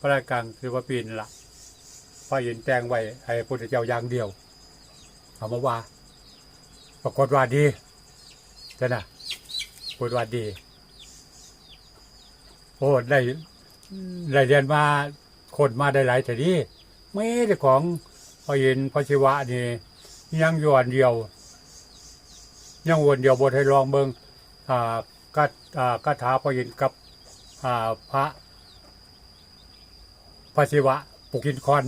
พระราชกังคือว่าปีนละพระยินแตงไว้ให้พุทธเจ้าอย่างเดียวเอามาว่า ปรากฏว่าดีจ้ะนะปรากฏว่าดี โอ้ได้ได้เรียนมาคนมาได้หลายแต่ดีไม่ได้ของพระยินพระศิวะนี่ยังยู่อันเดียว ยังวนเดียวบทให้ลองเบิงอ่ากัอ่าคาถาพระยินกับอ่าพระ พระศิวะปุกินคอน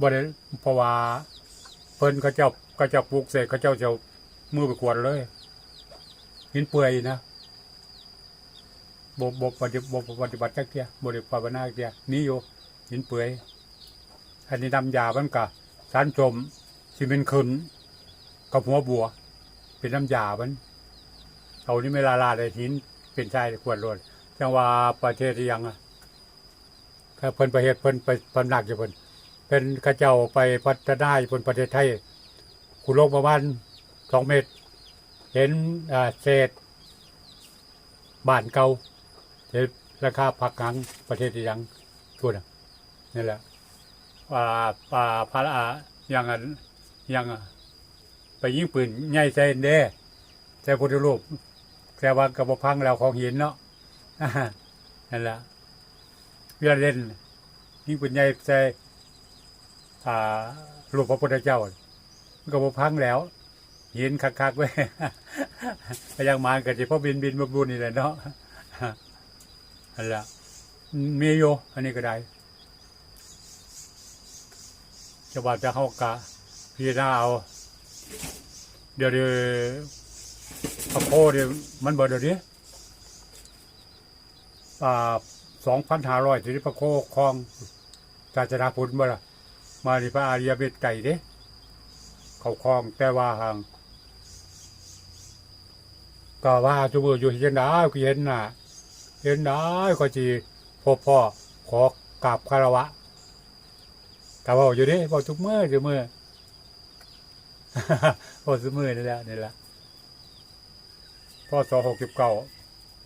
บ่ได้เพราะว่าเพิ่นเขาเจ้าเขาเจ้าปลูกเสกเขาเจ้าจะเอามือไปกวนเลยหินเปื่อยนะบบปฏิบบปฏิบัติจักเที่ยบ่ได้ภาวนาจักเที่ยมีอยู่หินเปื่อยอันนี้นำยามันก็สารจมสิเป็นขึ้นกับหัวบัว เป็นน้ำยามันเอานี่ไม่ละลายเลยหินเป็นชายควรโลดจังว่าประเทศที่ยังอะ ถ้าเพิ่นประเทศเพิ่นไปพำนักอยู่เพิ่นเป็นข้าเจ้าไปพัฒนาอยู่เพิ่นประเทศไทยขุดลงประมาณสองเมตร เห็นเศษบ้านเก่าเห็นราคาผักหังประเทศยังทั่วน่ะนี่แหละว่าป่าพระอายังอันยังอะไปยิงปืนใหญ่ใส่เด้ใส่พุทธรูปแต่ว่ากระบพังแล้วของหินเนาะนั่นแหละ เวลาเล่นยิ่งเป็นใหญ่ใจอ่ารูปพระพุทธเจ้ามันก็บพังแล้วเห็นคักๆไว้ไปยังมานกันที่พ่อบินบินมาบุญนี่แหละเนาะนั่นละมีอยู่อันนี้ก็ได้จะว่าจะเข้ากะพี่นาเอา เดี๋ยวเดี๋ยวพระโคเดี๋ยวมันบิดเดี๋ยวนี้อ่า สองพันห้าร้อยที่พระโคคลองศาสนาพุทธมาละมาที่พระอาริยเมตไก่เด้เขาคลองแต่ว่าห่างก็ว่าจุมืออยู่เห็นได้ก็เห็นน่ะ เห็นได้ก็จีพ่อพ่อขอกราบคารวะแต่ว่าอยู่ดิบอกทุกเมื่อทุกเมื่อบอทุกมือนี่แหละนี่แหละพ่อสองหกสิบเก้า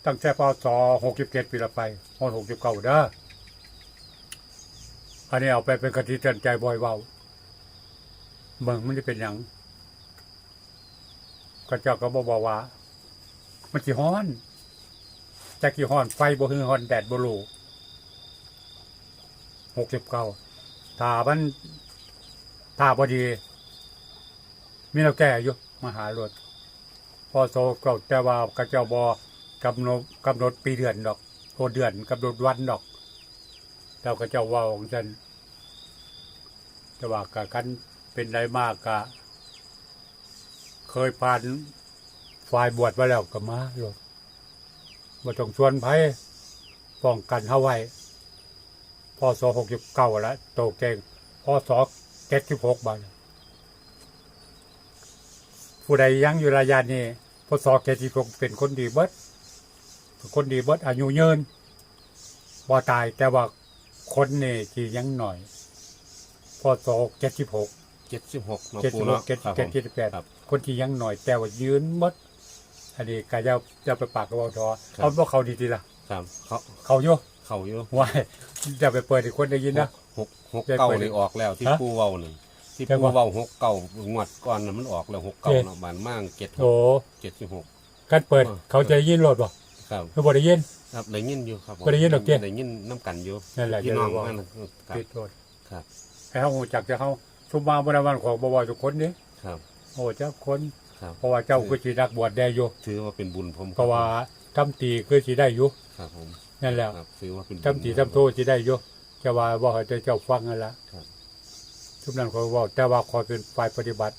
ตั้งแต่พศหกสิบเจ็ดปีละไปฮอดหกสิบเก้าเด้ออันนี้เอาไปเป็นกติเตือนใจบ่อยเว้าเมืองมันจะเป็นหยังก็เจ้าก็บอกบอกว่ามันกี่ฮ้อนจากกี่ฮ้อนไฟบ่ฮือฮ้อนแดดบ่รูหกสิบเก้าถ้ามันถ้าพอดี มีเราแก่อยู่มหารถพอโซเก่าแต่ว่ากระเจ้าบอ กำหนดกำหนดปีเดือนดอกโอเดือนกำหนดวันดอกเราก็จะว่าของฉันจะว่ากะกันเป็นไรมากกะ เคยผ่านฝ่ายบวชมาแล้วก็มาหลดมาต้องชวนไพ่ป้องกันเฮาไว้พศหกสิบเก้าแล้วโตเก่งพศเจ็ดสิบหกบาทผู้ใดยังอยู่ระยะนี้พศเจ็ดสิบหกเป็นคนดีเบิด คนดีเบิดอายุยืนบ่ตายแต่ว่าคนนี่ที่ยังหน่อยพอสองเจ็ดสิบหกเจ็ดสิบหกมาเจ็ดปูสิบหเนาะกเจ็ดครับเจ็ดผมเจ็ดสิบแปดครับคนที่ยังหน่อยแต่ว่ายืนหมดอันนี้กาจะจะไปปากกระบอกทอเอาพวกเขาดีทีละครับเขาเขาอยู่เขาอยู่ว่าจะไปเปิดให้คนได้ยินนะหกหกเก้านี่ออกแล้วที่ฮะปูเว้าหนึ่งที่แต่ปูว่าเว้าหกเก้างวดก่อนน่ะมันออกแล้วหกเก้าเอ๊ะเนาะบานมากเจ็ดหโอ้กเจ็ดสิบหกการเปิดอ่าเขาจะยินโหลดบ่ ครับเขาบ่ได้ยิน ครับได้ยินอยู่ครับผมบ่ได้ยินดอกเตี้ยได้ยินน้ำกันอยู่นั่นแหละพี่น้องจะได้ว่านั่นครับปิดโหลดครับให้เขาหูจักจะเขาชุมมาบนวันของบ่บ่ทุกคนนี่ครับโอ้เจ้าคน ครับ เพราะว่าเจ้าคือสินักบวชได้อยู่ถือว่าเป็นบุญผมเพราะว่าทำตีคือสิได้อยู่ครับผมนั่นแหละครับถือว่าเป็นบุญทำตีทำโทสิได้อยู่จะว่าว่าให้เจ้าฟังนั่นละครับทุกนั้นเขาบอกแต่ว่าคอยเป็นฝ่ายปฏิบัติ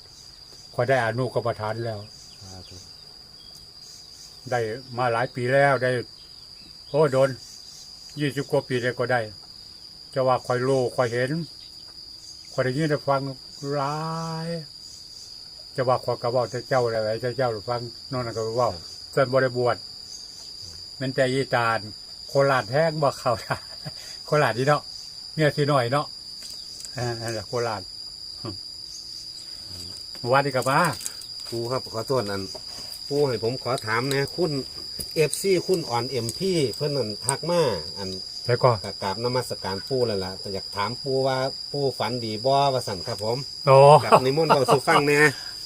คอยได้อนุกรรมฐานแล้ว สาธุ ได้มาหลายปีแล้วได้โอ้โดนยี่สิบกว่าปีเลยก็ได้ จะว่าคอยรู้คอยเห็นคอยได้ยินได้ฟังหลาย จะว่าคอยกระบอกเจ้าอะไรเจ้าเจ้าฟังนอกนั้นก็เว่าส่วนบริบวชมันแต่ยีตาลโคราชแห้งบ่เขาได้โคราชนี่เนาะเนี่ยสิหน่อยเนาะอ่านั่นโคราชวัดดีกับมาปูครับขอโทษอัน ปูให้ผมขอถามนะคุณเอฟซีคุณอ่อนเอ็มพี่เพื่อนนั่นทักมาอันแล้วก็กกราบนมัสการปูแล้วล่ะแต่อยากถามปูว่าปูฝันดีบ่ว่าสั่นครับผมโอ้กับนิมนต์เราสู่ฟังแหน่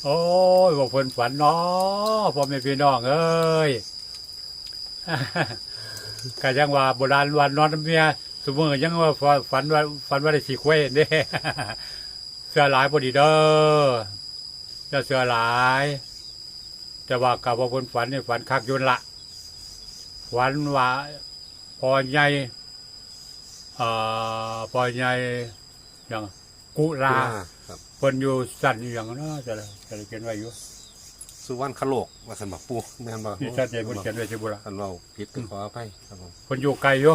โอ้ยบอกเพิ่นฝันเนาะพ่อแม่พี่น้องเอ้ยก็ยังว่าโบราณวันนอนน้ำเมียสมมติยังว่าฝันว่าฝันว่าได้สีเคว้นเด้เสือหลายพอดีเด้อจะเสือหลาย แต่ว่ากับว่าคนฝันนี่ฝันคักอยุนละฝันว่าพอใหญ่เอ่อพอใหญ่อย่างกุลาครับเพิ่นอยู่สั่นอยู่อย่างนั้นจะเลยจะเลยเขียนไว้อยู่สุวรรณคโลกว่าสั่นบอกปูแม่นบ่นี่ชัดเจนเพิ่นเขียนไว้ใช่บุละท่านเราผิดก็ขออภัยครับผมเพิ่นอยู่ไกลอยู่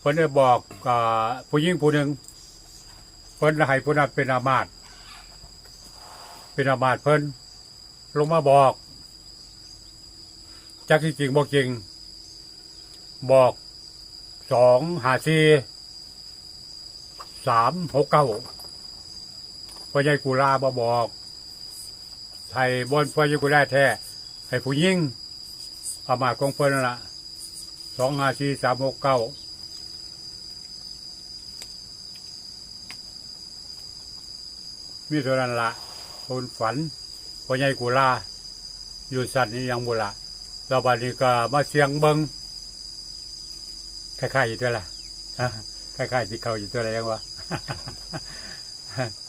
เพิ่นได้บอกกับผู้หญิงผู้หนึ่งเพิ่นให้ผู้นั้นเป็นอามาตย์เป็นอามาตย์เพิ่นลงมาบอก จักที่จริงบอกจริง บอกสองหาซีสามหกเก้าพ่อใหญ่กุลาบบอกไทยบนพ่อใหญ่กุลาแท้ให้ผู้หญิงอามาตของเพิ่นนั่นล่ะสองหาสี่สามหกเก้ามีเท่านั้นละคนฝันพ่อใหญ่กุลาอยู่สัตว์นี้ยังบุละ เราบัดนี้ก็มาเสียงเบิงคล้ายๆอยู่ตัวละฮะคล้ายๆที่เขาอยู่ตัวอะไรยังวะ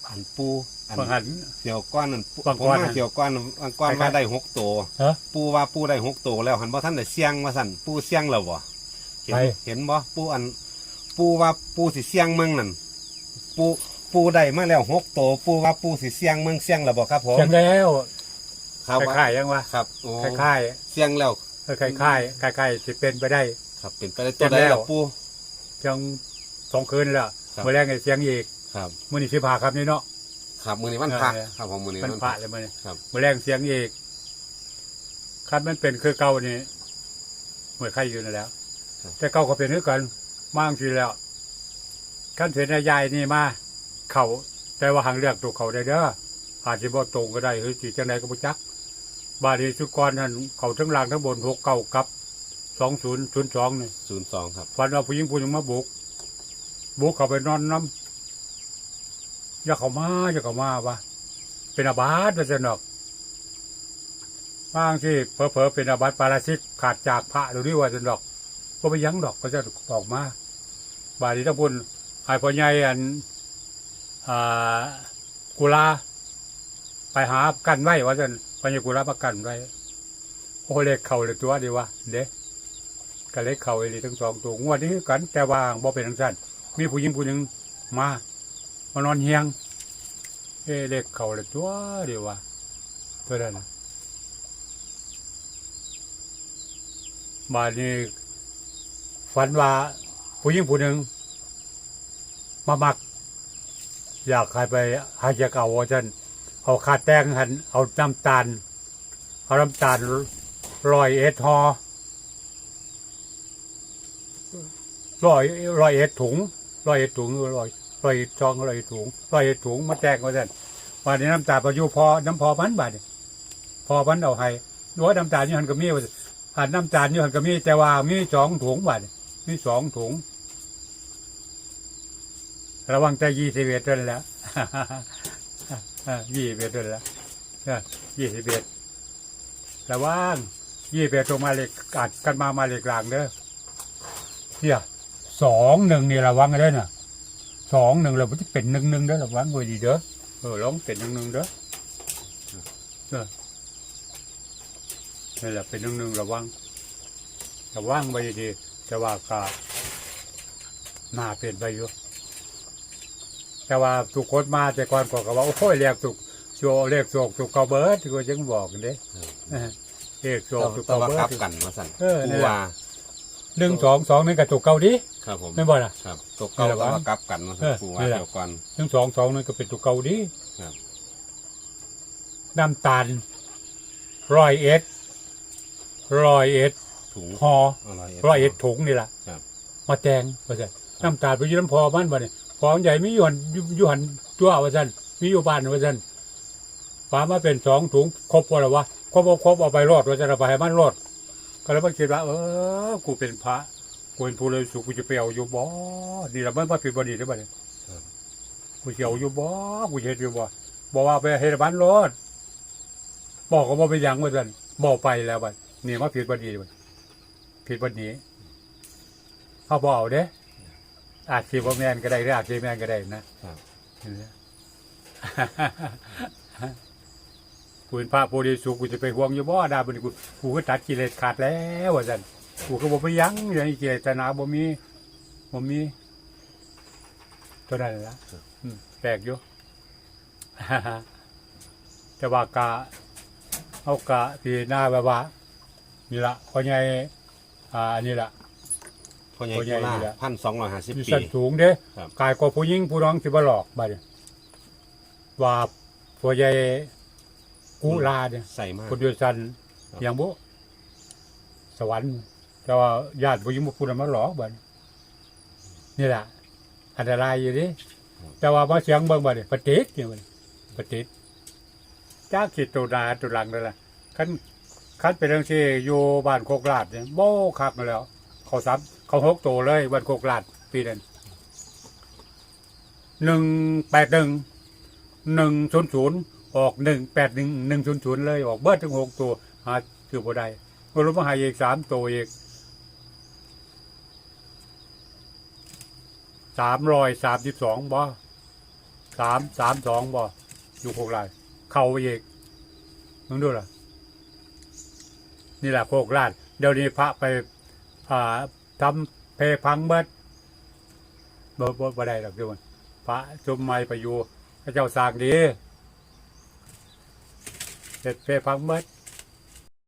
อันปูอันบางหันเสี่ยวก้อนนั่นปูบางผมก้อนว่าน่ะเสี่ยวก้อนบางก้อนคล้ายๆว่าได้หกตัวฮะปูว่าปูได้หกตัวแล้วหันบ่ท่านได้เสียงว่าสั่นปูเสียงแล้วบ่เห็นไปเห็นบ่ปูอัน ปูว่าปูสิเสียงเมืองนั่นปูปูได้มาแล้วหกตัวปูว่าปูสิเสียงเมืองเสียงแล้วบ่ครับผมเสียงแล้ว ครับคล้ายๆยังวะครับโอ้คล้ายเสียงแล้วๆเออคล้ายๆคล้ายๆสิเป็นไปได้ ครับเป็นไปได้ตัวได้เสียงแล้แล้ววปูจังสองคืนแล้วครับเมื่อแรกไงเสียงอีกครับมื่อนี้สิพาครับนี่เนาะครับมือนี้วันพระเออครับผมมือนี้มันวันพพระระเลยมื่อนี้ครับมื่อแรกเสียงอีกคันมันเป็นคือเก่านี่เหมือนใครอยู่นั่นแหล้ว แต่เก่าก็เป็นคือกันมากทีแล้วขั้นเสนายายนี่มา เขาแต่ว่าหางเลือกตัวเขาได้เด้ออาจจะบ่ตรงก็ได้หรือจีจังใดก็บ่จัก บาดีสุกรนั่นเขาทั้งล่างทั้งบนหกเก้ากับสองศูนย์ศูนย์สองนี่ศูนย์สองครับฟันว่าผู้หญิงผู้หญิงมาบุกบุกเขาไปนอนน้ำอย่าเขามาอย่าเขามาวะเป็นอาบาสเป็นสนอกบางที่เพอเพอๆเป็นอาบัติปาราชิกขาดจากพระหรือว่าสนอกก็ไปยั้งดอกก็จะออกมา บาดีทั้งบุญหายพ่อใหญ่อันอ่ากุลาไปหากันไว้ว่าจะ พ่อใหญ่กุลามากันไว้โอเล็กเข่าเลยตัวดีวะเด็กก็เลยเข้าไอ้นี่ทั้งสองตัวงวดนี้กัน แต่ว่าบ่เป็นทั้งสั้นมีผู้หญิงผู้หนึ่งมามานอนเฮียงเอเล็กเข้าเลยตัวเดียวว่าตัวนั้นน่ะบาดนี้ฝันว่าผู้หญิงผู้หนึ่งมามัก อยากให้ไปหาเจ้าเก่าว่าฉัน เอาขาแตงหันเอาน้ำตาล เอาน้ำตาลรอยเอทอรอยรอยเอ็ดถุงรอยเอ็ดถุงรอยรอยเอ็ดซองรอยเอ็ดถุงรอยเอ็ดถุงมาแจกมาสั่นวันนี้น้ำตาลประยุพอน้ำพอพันบาทพอพันเอาให้ดูว่าน้ำตาลนี่หันก็มีว่าซั่นหันน้ำตาลนี่หันก็มีแต่ว่ามีสองถุงบาทมีสองถุงระวังแต่ยี่สิบเอ็ดนั้นแหล้ว ยี่สิบเอ็ดเท่านั้นแหล้วยี่สิบเอ็ดระวังยี่สิบเอ็ดตรงมาเล็กกัดกันมามาเหล็กกลางเด้อเนี่ยสองหนึ่งนี่ระวังกันเลยนะสองหนึ่งเราจะเป็นหนึ่งหนึ่งเด้อระวังไว้ดีเด้อเออลองเป็นหนึ่งหนึ่งเด้อเนี่แหละเป็นหนึ่งหนึ่งระวังระวังไว้ดีๆแต่ว่าก็น่าเป็นไปอยู่ แต่ว่าทุกคนมาแต่ก่อนก็ก็ว่าโอ้ยเรียกสุกโชว์เรียกสุกสุกเกาเบิร์ดที่ก็ยังบอกกันเด้เออเรียกสุกสุกต้อเกางว่าเบิกลัร์บด กันมาสั่นเออปูนี่แหละว่าหนึ่งสองสองนี่กับสุกเกาดิครับผมไม่บ่ล่ะ ครับตัวเก่านี่แหละต้องวะว่ากลับกันมาสั่นเออปูว่านี่แหละ เดี๋ยวก่อนหนึ่งสองสองนั่นก็เป็นตัวเกาดีครับ น้ำตาลร้อยเอ็ดร้อยเอ็ดถุงพออะไรร้อยเอ็ดถุงนี่แหละครับ มาแตงว่าสันน้ำตาลไปอยืนำพอมันบ่เนี่ย พอมันใหญ่มีหย่อนอยู่หันตัวว่าสันมีอยู่บ้านว่าสันฟ้ามาเป็นสองถุงครบพอแล้ววะครบบ่ครบเอาไปรอดว่าสันเอาไปให้มันรอดก็เลยมาคิดว่าเออกูเป็นพระกูเป็นผู้เลยสุกูจะไปเอาอยู่บ่นี่ละมันมาผิดบ่ดีได้บ่เนี่ยกูจะเอาอยู่บ่กูเฮ็ดอยู่บ่บอกว่าไปเฮ็ดบ้านรถบอกก็บ่ไปยังว่าซั่นบอกไปแล้วบัดนี่มาผิดบ่ดีบัดผิดบ่ดีเขาบ่เอาเด้ อาจสิบ่แม่นก็ได้หรืออาจสิแม่นก็ได้นะครับเห็นไหมกูเป็นพระโพธิสุขกูจะไปห่วงอยู่บ่ดาบนกูกูก็ตัดกิเลสขาดแล้วว่าซั่นกูก็บ่ไปยั้งอย่างนี้กิเลสนาบ่มีบ่มีตัวนั้นล่ะอืมแปลกอยู่ แต่ว่ากะเอากะที่หน้าแบบว่านี่ล่ะพ่อใหญ่อ่าอันนี้ล่ะ พ่อใหญ่พ่อใหญ่กุนี่ลาแหละพันสองร้อยห้าสิบอยู่ปี สั้นสูงเด้ครับ กายก็ผู้หญิงผู้น้องสิบ่หลอกบัดนี้ว่าพ่อใหญ่กุลาเนี่ยใส่มาก คนเดียวกันครับ อย่างบุสวรรค์ แต่ว่าญาติผู้หญิงบุพูดมาหลอกบัดนี่แหละอันตรายอยู่ดิแต่ว่ามาเสียงเบิ่งบัดนี่ปฏิษเนี่ยมันปฏิษจากขีดตัวดาตัวหลังนั่นแหละคันคันเป็นเรื่องที่อยู่บ้านโคกลาดเนี่ยโบ้คักมาแล้ว เขาซับ เขาหกโตวเลยบ้านโคกลาดปีนั้นหนึ่งแปดหนึ่งหนึ่งศูนย์ศูนย์ออกหนึ่งแปดหนึ่งหนึ่งศูนย์ศูนย์เลยออกเบิดถึงหกตัวหาคือบ่ได้ก็รู้มาหายอีกสามตัวอีกสามร้อยสามสิบสองบ่สามสามสองบ่อยู่โคกลาดเข้าอีกมึงดูล่ะนี่แหละโคกลาดเดี๋ยวนี้พระไปอ่า ทำเพพังเบิดบ่บ่บ่ได้หรอกเดี๋ยวมันพระจุมไม่ไปอยู่พระเจ้าสร้างดีเสร็จเพพังเบิด